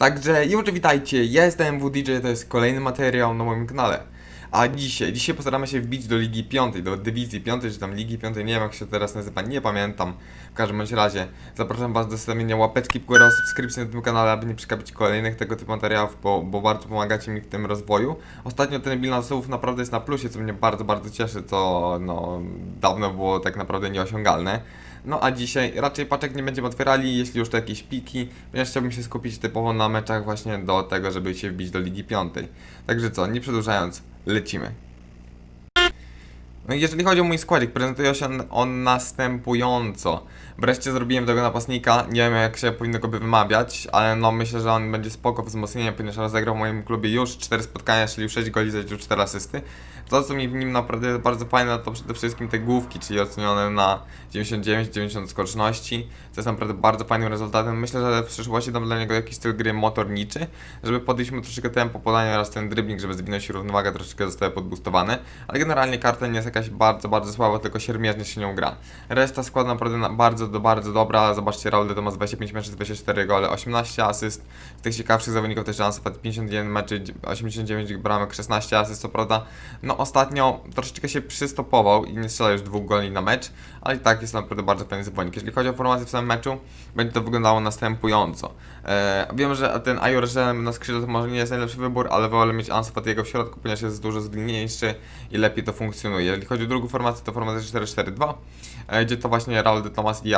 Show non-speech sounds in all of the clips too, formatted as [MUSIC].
Także już witajcie, jestem WDJ, to jest kolejny materiał na moim kanale. A dzisiaj, dzisiaj postaramy się wbić do Ligi Piątej, do Dywizji Piątej, czy tam Ligi Piątej, nie wiem jak się teraz nazywa, nie pamiętam. W każdym bądź razie, zapraszam Was do zostawienia łapeczki w górę, subskrypcji na tym kanale, aby nie przegapić kolejnych tego typu materiałów, bo, bo bardzo pomagacie mi w tym rozwoju. Ostatnio ten bilans słów naprawdę jest na plusie, co mnie bardzo, bardzo cieszy, to no, dawno było tak naprawdę nieosiągalne. No a dzisiaj raczej paczek nie będziemy otwierali, jeśli już to jakieś piki, ponieważ chciałbym się skupić typowo na meczach właśnie do tego, żeby się wbić do Ligi Piątej. Także co, nie przedłużając, lecimy. No jeżeli chodzi o mój składzik, prezentuje się on, następująco. Wreszcie zrobiłem tego napastnika, nie wiem jak się powinno go by wymawiać, ale no myślę, że on będzie spoko wzmocnieniem, ponieważ rozegrał w moim klubie już 4 spotkania, czyli 6 goli, zaliczył 4 asysty. To co mi w nim naprawdę bardzo fajne, to przede wszystkim te główki, czyli ocenione na 99-90 skoczności, co jest naprawdę bardzo fajnym rezultatem. Myślę, że w przyszłości dam dla niego jakiś styl gry motorniczy, żeby podejść mu troszeczkę tempo podania oraz ten dribbling, żeby zwinąć się równowaga troszeczkę zostały podboostowane, ale generalnie karta nie jest jakaś bardzo, bardzo słaba, tylko siermierznie się nią gra. Reszta składu naprawdę na- bardzo, bardzo dobra, zobaczcie Raul to ma 25 meczów, 24 gole, 18 asyst, z tych ciekawszych zawodników też Ansu Fati 51 meczy, 89 bramek, 16 asyst, co prawda, no ostatnio troszeczkę się przystopował i nie strzela już dwóch goli na mecz, ale i tak jest naprawdę bardzo fajny zawodnik. Jeżeli chodzi o formację w samym meczu, będzie to wyglądało następująco. E, wiem, że ten Ajor na skrzydle to może nie jest najlepszy wybór, ale wolę mieć Ansu Fatiego w środku, ponieważ jest dużo zwinniejszy i lepiej to funkcjonuje. Jeżeli chodzi o drugą formację, to formacja 4-4-2, e, gdzie to właśnie Raul de Tomas i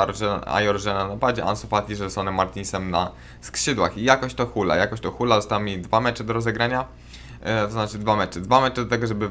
Ajor na napadzie, Ansu Fati z Martinsem na skrzydłach. I jakoś to hula, jakoś to hula, zostały mi dwa mecze do rozegrania. E, to znaczy dwa mecze. Dwa mecze do tego, żeby. E,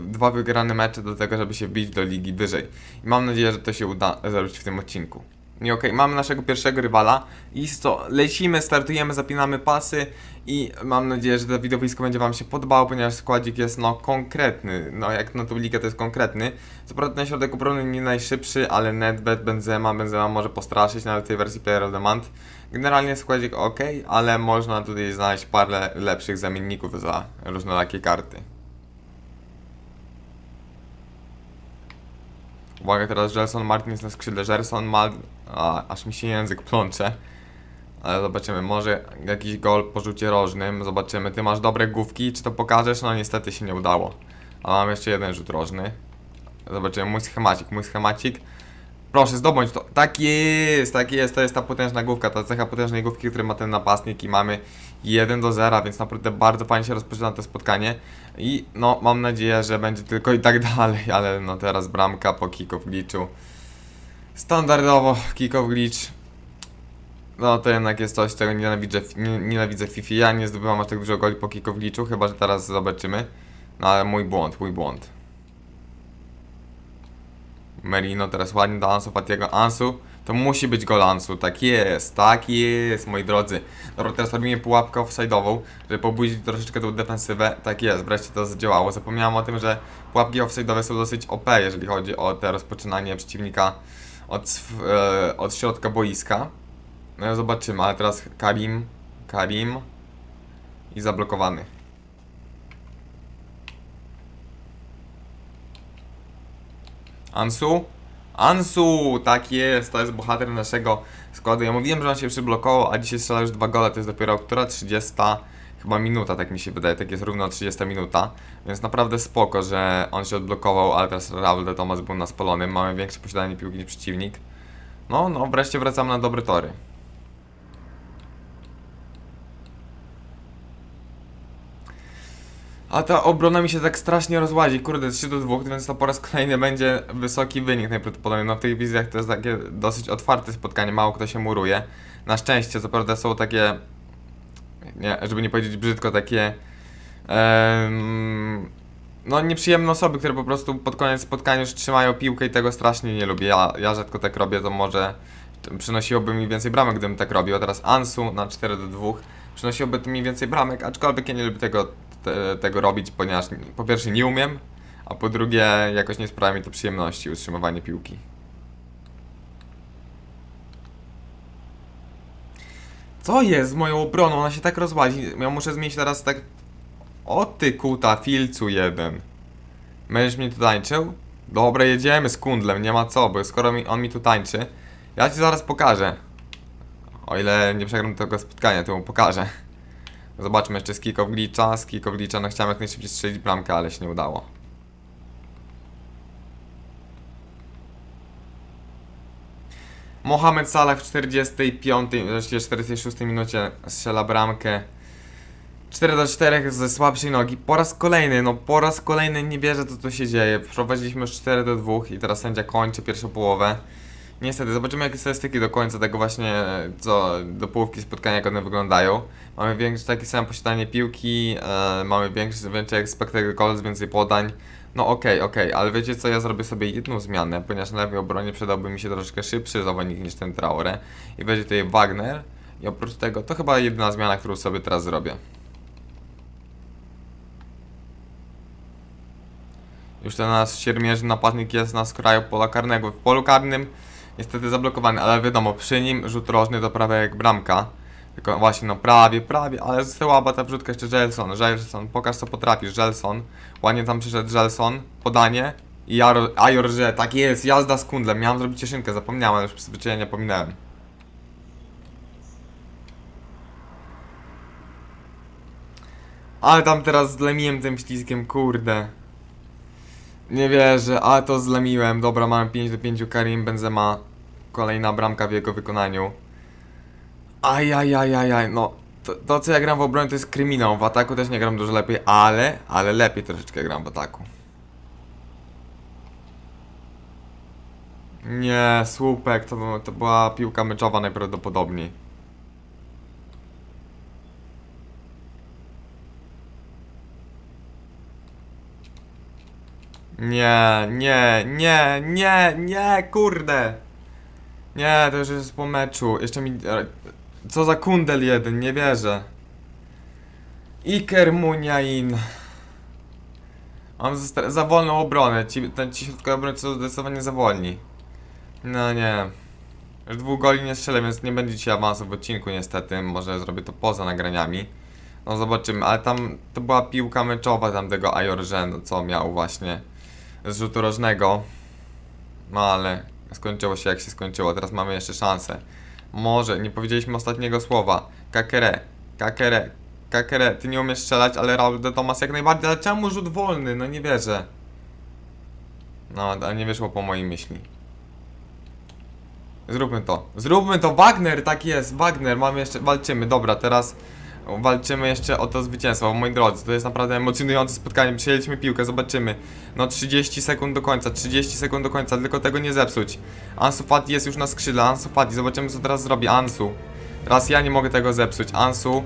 dwa wygrane mecze do tego, żeby się bić do ligi wyżej. I mam nadzieję, że to się uda zrobić w tym odcinku. I okej, mamy naszego pierwszego rywala. I co? Lecimy, startujemy, zapinamy pasy. I mam nadzieję, że to widowisko będzie Wam się podobało, ponieważ składzik jest no konkretny. No jak na tą ligę to jest konkretny. Co prawda ten środek obrony nie najszybszy, ale Nedved, Benzema, Benzema może postraszyć nawet w tej wersji Player of the Month. Generalnie składzik ok, ale można tutaj znaleźć parę lepszych zamienników za różnorakie karty. Uwaga teraz Gelson Martins na skrzydle. Gerson ma... A, aż mi się język plącze. Ale zobaczymy, może jakiś gol po rzucie rożnym. Zobaczymy. Ty masz dobre główki, czy to pokażesz? No niestety się nie udało. A mam jeszcze jeden rzut rożny. Zobaczymy, mój schemacik, mój schemacik. Proszę, zdobądź to. Tak jest, tak jest, to jest ta potężna główka, ta cecha potężnej główki, który ma ten napastnik i mamy 1 do 0, więc naprawdę bardzo fajnie się rozpoczyna to spotkanie. I no, mam nadzieję, że będzie tylko i tak [LAUGHS] dalej, ale no teraz bramka po kick-off glitchu. Standardowo kick-off glitch. No to jednak jest coś, czego nienawidzę, nie, nienawidzę FIFA. Ja nie zdobywam aż tak dużo goli po kick-off glitchu, chyba że teraz zobaczymy. No ale mój błąd, mój błąd. Merino teraz ładnie do Ansu Fatiego. Ansu, to musi być gol Ansu. Tak jest, tak jest, moi drodzy. Dobra, teraz robimy pułapkę offside'ową, żeby pobudzić troszeczkę tą defensywę. Tak jest, wreszcie to zadziałało. Zapomniałem o tym, że pułapki offside'owe są dosyć OP, jeżeli chodzi o te rozpoczynanie przeciwnika od, e, od środka boiska. No zobaczymy, ale teraz Karim, Karim i zablokowany. Ansu? Ansu! Tak jest, to jest bohater naszego składu. Ja mówiłem, że on się przyblokował, a dzisiaj strzela już dwa gole, to jest dopiero która 30 chyba minuta, tak mi się wydaje, tak jest równo 30 minuta, więc naprawdę spoko, że on się odblokował, ale teraz Raul de Thomas był na spalonym, mamy większe posiadanie piłki niż przeciwnik. No, no, wreszcie wracamy na dobre tory. A ta obrona mi się tak strasznie rozładzi. Kurde, 3 do 2, więc to po raz kolejny będzie wysoki wynik najprawdopodobniej. No w tych wizjach to jest takie dosyć otwarte spotkanie, mało kto się muruje. Na szczęście, co prawda są takie, nie, żeby nie powiedzieć brzydko, takie no nieprzyjemne osoby, które po prostu pod koniec spotkania już trzymają piłkę i tego strasznie nie lubię. Ja, ja rzadko tak robię, to może przynosiłoby mi więcej bramek, gdybym tak robił. A teraz Ansu na 4 do 2 przynosiłoby mi więcej bramek, aczkolwiek ja nie lubię tego, te, tego robić, ponieważ po pierwsze nie umiem, a po drugie jakoś nie sprawia mi to przyjemności utrzymywanie piłki. Co jest z moją obroną? Ona się tak rozłazi. Ja muszę zmienić teraz tak... O ty kuta, filcu jeden. Będziesz mi tu tańczył? Dobra, jedziemy z kundlem, nie ma co, bo skoro mi, on mi tu tańczy, ja ci zaraz pokażę. O ile nie przegram tego spotkania, to mu pokażę. Zobaczmy jeszcze z kick of glitcha. Z kick of glitcha, no chciałem jak najszybciej strzelić bramkę, ale się nie udało. Mohamed Salah w 45, właściwie 46 minucie strzela bramkę. 4 do 4 ze słabszej nogi. Po raz kolejny, no po raz kolejny nie wierzę co się dzieje. Prowadziliśmy już 4 do 2 i teraz sędzia kończy pierwszą połowę. Niestety, zobaczymy jakie statystyki do końca tego właśnie, co do połówki spotkania, jak one wyglądają. Mamy większe takie samo posiadanie piłki, e, mamy większy, więcej expected goals, więcej podań. No okej, okej, ale wiecie co, ja zrobię sobie jedną zmianę, ponieważ na lewej obronie przydałby mi się troszeczkę szybszy zawodnik niż ten Traore. I będzie tutaj Wagner. I oprócz tego, to chyba jedyna zmiana, którą sobie teraz zrobię. Już ten nasz siermierzy napastnik jest na skraju pola karnego. W polu karnym niestety zablokowany, ale wiadomo, przy nim rzut rożny to prawie jak bramka. Tylko właśnie, no prawie, prawie, ale słaba ta wrzutka jeszcze Gelson. Gelson, pokaż co potrafisz, Gelson. Ładnie tam przyszedł Gelson, podanie. I Jaro- Ajor, że tak jest, jazda z kundlem. Miałem zrobić cieszynkę, zapomniałem, już przyzwyczajenia pominąłem. Ale tam teraz zlemiłem tym ściskiem, kurde. Nie wierzę, ale to zlemiłem. Dobra, mamy 5 do 5 Karim Benzema. Kolejna bramka w jego wykonaniu. Ajajajajaj, no. To, to co ja gram w obronie to jest kryminał. W ataku też nie gram dużo lepiej, ale, ale lepiej troszeczkę gram w ataku. Nie, słupek, to, to była piłka meczowa najprawdopodobniej. Nie, nie, nie, nie, nie, kurde. Nie, to już jest po meczu. Jeszcze mi... e, Co za kundel jeden, nie wierzę. Iker Muniain. Mam za, wolną obronę. Ci, ten ci środkowy obrońcy są zdecydowanie za wolni. No nie. Już dwóch goli nie strzelę, więc nie będzie ci awansu w odcinku niestety. Może zrobię to poza nagraniami. No zobaczymy, ale tam to była piłka meczowa tamtego Ajorże, no co miał właśnie z rzutu rożnego. No ale skończyło się jak się skończyło. Teraz mamy jeszcze szansę. Może, nie powiedzieliśmy ostatniego słowa. Kakere, kakere, kakere. Ty nie umiesz strzelać, ale Raul de Tomas jak najbardziej. Ale czemu rzut wolny? No nie wierzę. No, ale nie wyszło po mojej myśli. Zróbmy to. Zróbmy to. Wagner, tak jest. Wagner, mamy jeszcze. Walczymy. Dobra, teraz walczymy jeszcze o to zwycięstwo. Moi drodzy, to jest naprawdę emocjonujące spotkanie. Przyjęliśmy piłkę, zobaczymy. No 30 sekund do końca, 30 sekund do końca, tylko tego nie zepsuć. Ansu Fati jest już na skrzydle. Ansu Fati, zobaczymy co teraz zrobi. Ansu. Teraz ja nie mogę tego zepsuć. Ansu.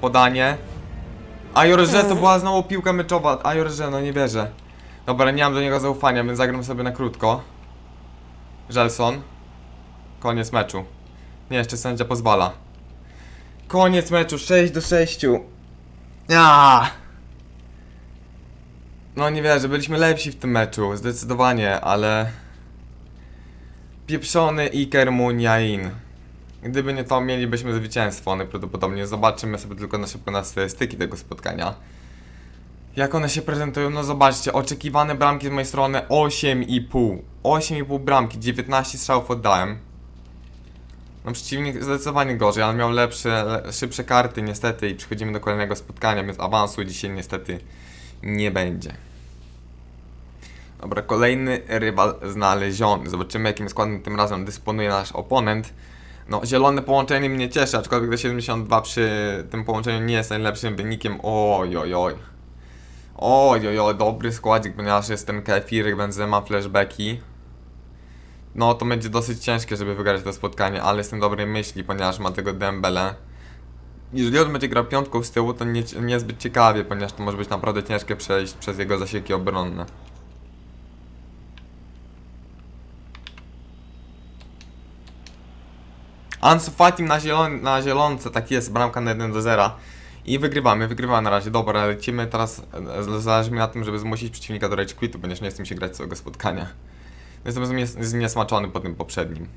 Podanie. Ajorże to była znowu piłka meczowa. Ajorże, no nie wierzę. Dobra, nie mam do niego zaufania, więc zagram sobie na krótko. Gelson. Koniec meczu. Nie, jeszcze sędzia pozwala. Koniec meczu, 6 do 6. Ja. No nie wierzę, byliśmy lepsi w tym meczu, zdecydowanie, ale... Pieprzony Iker Muniain. Gdyby nie to, mielibyśmy zwycięstwo najprawdopodobniej. Zobaczymy sobie tylko na szybko na statystyki tego spotkania. Jak one się prezentują? No zobaczcie, oczekiwane bramki z mojej strony 8,5. 8,5 bramki, 19 strzałów oddałem. No przeciwnik zdecydowanie gorzej, ale miał lepsze, le, szybsze karty niestety i przechodzimy do kolejnego spotkania, więc awansu dzisiaj niestety nie będzie. Dobra, kolejny rywal znaleziony. Zobaczymy jakim składem tym razem dysponuje nasz oponent. No, zielone połączenie mnie cieszy, aczkolwiek do 72 przy tym połączeniu nie jest najlepszym wynikiem. Oj, oj, oj. Oj, oj, oj, dobry składzik, ponieważ jest ten Kefir, Benzema, flashbacki. No, to będzie dosyć ciężkie, żeby wygrać to spotkanie, ale jestem dobrej myśli, ponieważ ma tego Dembele. Jeżeli on będzie grał piątką z tyłu, to nie, niezbyt ciekawie, ponieważ to może być naprawdę ciężkie przejść przez jego zasieki obronne. Ansu Fati na, zielon na zielonce, tak jest, bramka na 1 do 0. I wygrywamy, wygrywamy na razie. Dobra, lecimy teraz, e, zależy mi na tym, żeby zmusić przeciwnika do rage quitu, ponieważ nie chcę mi się grać całego spotkania. Jestem zniesmaczony po tym poprzednim.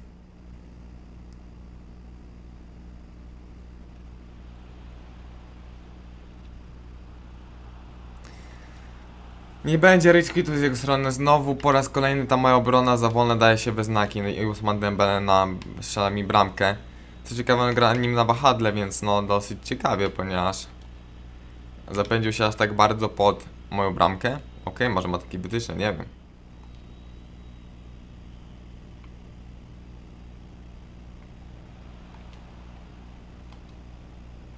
Nie będzie rage quitu z jego strony. Znowu po raz kolejny ta moja obrona za wolne daje się we znaki. No i Usman Dembele na strzela mi bramkę. Co ciekawe, gra nim na wahadle, więc no dosyć ciekawie, ponieważ zapędził się aż tak bardzo pod moją bramkę. Okej, może ma takie wytyczne, nie wiem.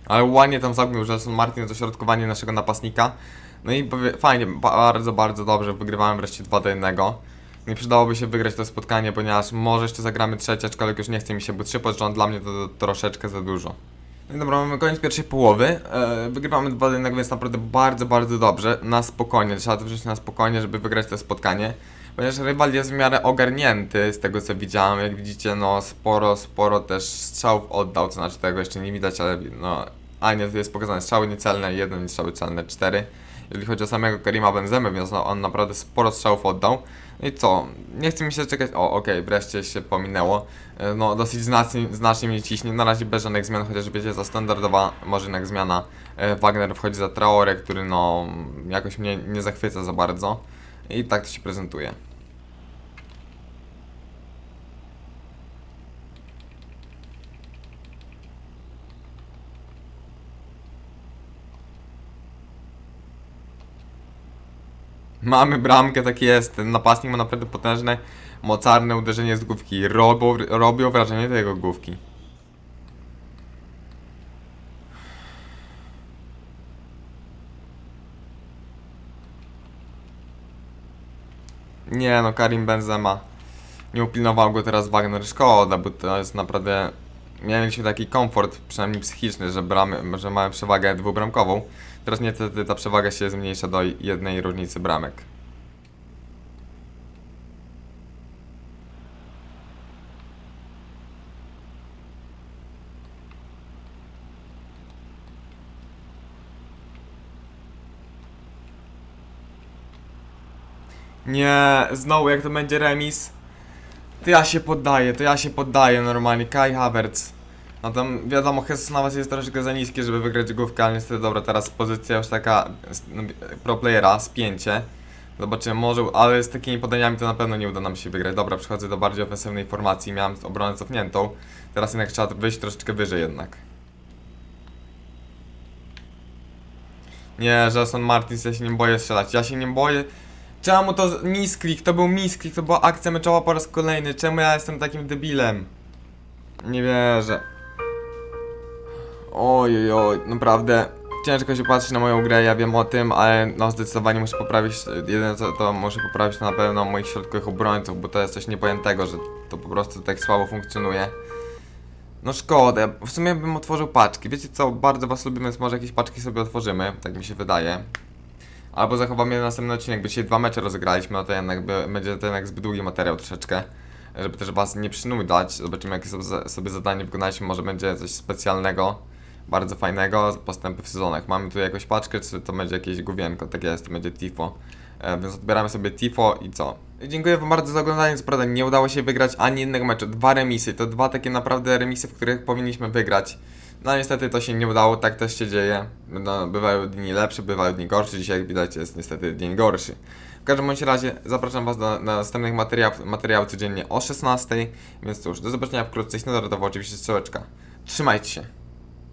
Ale ładnie tam zagnił Jelson Martin dośrodkowanie naszego napastnika. No i fajnie, bardzo, bardzo dobrze. Wygrywałem wreszcie 2 do 1. No i przydałoby się wygrać to spotkanie, ponieważ może jeszcze zagramy trzecie, aczkolwiek już nie chce mi się, bo trzy pod rząd dla mnie to, to troszeczkę za dużo. No dobra, mamy koniec pierwszej połowy. E, wygrywamy 2 do 1, więc naprawdę bardzo, bardzo dobrze. Na spokojnie, trzeba to wziąć na spokojnie, żeby wygrać to spotkanie. Ponieważ rywal jest w miarę ogarnięty z tego co widziałem. Jak widzicie, no sporo, sporo też strzałów oddał, co znaczy tego jeszcze nie widać, ale no. A nie, tu jest pokazane strzały niecelne, jeden strzały celne, cztery. Jeżeli chodzi o samego Karima Benzemy, więc no, on naprawdę sporo strzałów oddał. No i co? Nie chce mi się czekać. O, okej, wreszcie się pominęło. No, dosyć znacznie, znacznie mnie ciśnie. Na razie bez żadnych zmian, chociaż wiecie, za standardowa może jednak zmiana. E, Wagner wchodzi za Traore, który no jakoś mnie nie zachwyca za bardzo. I tak to się prezentuje. Mamy bramkę, tak jest. Ten napastnik ma naprawdę potężne, mocarne uderzenie z główki. Robią, robią wrażenie te jego główki. Nie no, Karim Benzema. Nie upilnował go teraz Wagner. Szkoda, bo to jest naprawdę... Mieliśmy taki komfort, przynajmniej psychiczny, że, bramy, że mamy przewagę dwubramkową. Teraz niestety ta przewaga się zmniejsza do jednej różnicy bramek. Nie, znowu jak to będzie remis, to ja się poddaję, to ja się poddaję normalnie, Kai Havertz. No tam wiadomo, Jesus Navas jest troszeczkę za niski, żeby wygrać główkę, ale niestety dobra, teraz pozycja już taka no, pro playera, spięcie. Zobaczymy, może, ale z takimi podaniami to na pewno nie uda nam się wygrać. Dobra, przechodzę do bardziej ofensywnej formacji, miałem obronę cofniętą. Teraz jednak trzeba wyjść troszeczkę wyżej jednak. Nie, Jason Martins, ja się nie boję strzelać, ja się nie boję. Czemu to z- misklik? To był misklik, to była akcja meczowa po raz kolejny. Czemu ja jestem takim debilem? Nie wierzę. Oj, oj, oj, naprawdę. Ciężko się patrzy na moją grę, ja wiem o tym, ale no zdecydowanie muszę poprawić, jedyne co to muszę poprawić to na pewno moich środkowych obrońców, bo to jest coś niepojętego, że to po prostu tak słabo funkcjonuje. No szkoda, w sumie bym otworzył paczki. Wiecie co, bardzo was lubię, więc może jakieś paczki sobie otworzymy, tak mi się wydaje. Albo zachowamy je na następny odcinek, bo dzisiaj dwa mecze rozegraliśmy, no to jednak będzie to jednak zbyt długi materiał troszeczkę. Żeby też was nie przynudzać, zobaczymy jakie sobie zadanie wykonaliśmy, może będzie coś specjalnego, bardzo fajnego, postępy w sezonach. Mamy tu jakąś paczkę, czy to będzie jakieś główienko, tak jest, to będzie Tifo. E, więc odbieramy sobie Tifo i co? Dziękuję wam bardzo za oglądanie, co prawda nie udało się wygrać ani jednego meczu, dwa remisy, to dwa takie naprawdę remisy, w których powinniśmy wygrać. No niestety to się nie udało, tak też się dzieje. No, bywają dni lepsze, bywają dni gorsze. Dzisiaj jak widać jest niestety dzień gorszy. W każdym bądź razie zapraszam Was do, do następnych materiałów, materiałów codziennie o 16. Więc cóż, do zobaczenia wkrótce. Standardowo oczywiście strzałeczka. Trzymajcie się.